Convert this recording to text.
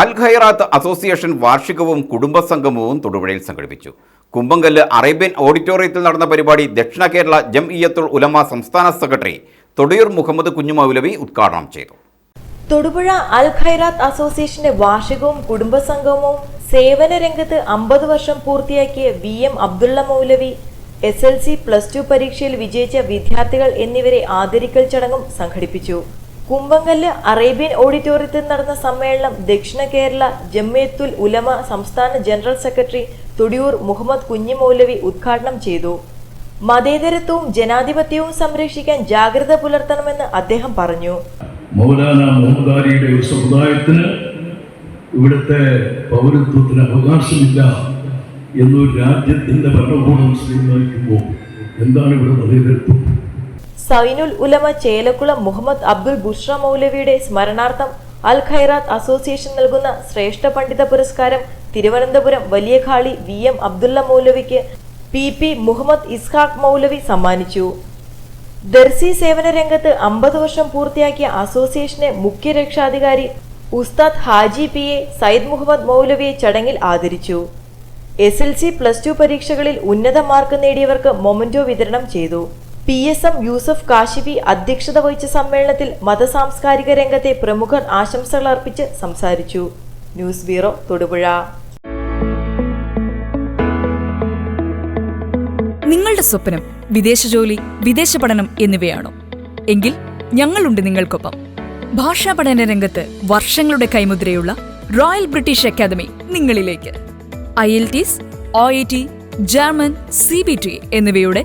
അൽ ഖൈറാത്ത് association വാർഷികവും കുടുംബസംഗമവും തൊടുപുഴയിൽ സംഘടിപ്പിച്ചു. കുമ്പങ്കല്ല് Arabian ഓഡിറ്റോറിയത്തിൽ നടന്ന പരിപാടി ദക്ഷിണ കേരള ജംഇയ്യത്തുൽ ഉലമ സംസ്ഥാന സെക്രട്ടറി തൊടിയൂർ മുഹമ്മദ് കുഞ്ഞുമൗലവി ഉദ്ഘാടനം ചെയ്തു. തൊടുപുഴ അൽ ഖൈറാത്ത് അസോസിയേഷന്റെ വാർഷികവും കുടുംബസംഗമവും സേവന രംഗത്ത് അമ്പത് വർഷം പൂർത്തിയാക്കിയ V M Abdulla Maulavi S L C plus two പരീക്ഷയിൽ വിജയിച്ച വിദ്യാർത്ഥികൾ എന്നിവരെ ആദരിക്കൽ ചടങ്ങും സംഘടിപ്പിച്ചു. കുമ്പങ്കല്ല് അറേബ്യൻ ഓഡിറ്റോറിയത്തിൽ നടന്ന സമ്മേളനം ദക്ഷിണ കേരള ജമ്മിയത്തുൽ ഉലമ സംസ്ഥാന ജനറൽ സെക്രട്ടറി തൊടിയൂർ മുഹമ്മദ് കുഞ്ഞിമൗലവി ഉദ്ഘാടനം ചെയ്തു. മതേതരത്വവും ജനാധിപത്യവും സംരക്ഷിക്കാൻ ജാഗ്രത പുലർത്തണമെന്ന് അദ്ദേഹം പറഞ്ഞു. സമുദായത്തിന് ഇവിടുത്തെ പൗരത്വത്തിന് അവകാശമില്ല എന്നൊരു രാജ്യത്തിന്റെ ഭരണകൂടം തീരുമാനിക്കുമ്പോൾ എന്താണ് ഇവിടെ മതേതരത്വം? സൈനുൽ ഉലമ ചേലക്കുളം മുഹമ്മദ് അബ്ദുൽ ബുഷ്ര മൗലവിയുടെ സ്മരണാർത്ഥം അൽ ഖൈറാത്ത് അസോസിയേഷൻ നൽകുന്ന ശ്രേഷ്ഠ പണ്ഡിത പുരസ്കാരം തിരുവനന്തപുരം വലിയ ഖാളി വി എം അബ്ദുള്ള മൗലവിക്ക് പി പി മുഹമ്മദ് ഇസ്ഹാഖ് മൗലവി സമ്മാനിച്ചു. ദർസി സേവന രംഗത്ത് അമ്പത് വർഷം പൂർത്തിയാക്കിയ അസോസിയേഷന്റെ മുഖ്യ രക്ഷാധികാരി ഉസ്താദ് ഹാജി പി എ സയ്യിദ് മുഹമ്മദ് മൗലവിയെ ചടങ്ങിൽ ആദരിച്ചു. S L C plus two പരീക്ഷകളിൽ ഉന്നത മാർക്ക് നേടിയവർക്ക് മൊമന്റോ വിതരണം ചെയ്തു. P S M Yusuf Kashifi അധ്യക്ഷത വഹിച്ച സമ്മേളനത്തിൽ മതസാംസ്കാരിക രംഗത്തെ പ്രമുഖർ ആശംസകൾ അർപ്പിച്ച് സംസാരിച്ചു. News bureau Thodupuzha. നിങ്ങളുടെ സ്വപ്നം വിദേശ ജോലി വിദേശ പഠനം എന്നിവയാണോ? എങ്കിൽ ഞങ്ങളുണ്ട് നിങ്ങൾക്കൊപ്പം. ഭാഷാ പഠന രംഗത്ത് വർഷങ്ങളുടെ കൈമുദ്രയുള്ള റോയൽ ബ്രിട്ടീഷ് അക്കാദമി നിങ്ങളിലേക്ക്. IELTS O T German C B T എന്നിവയുടെ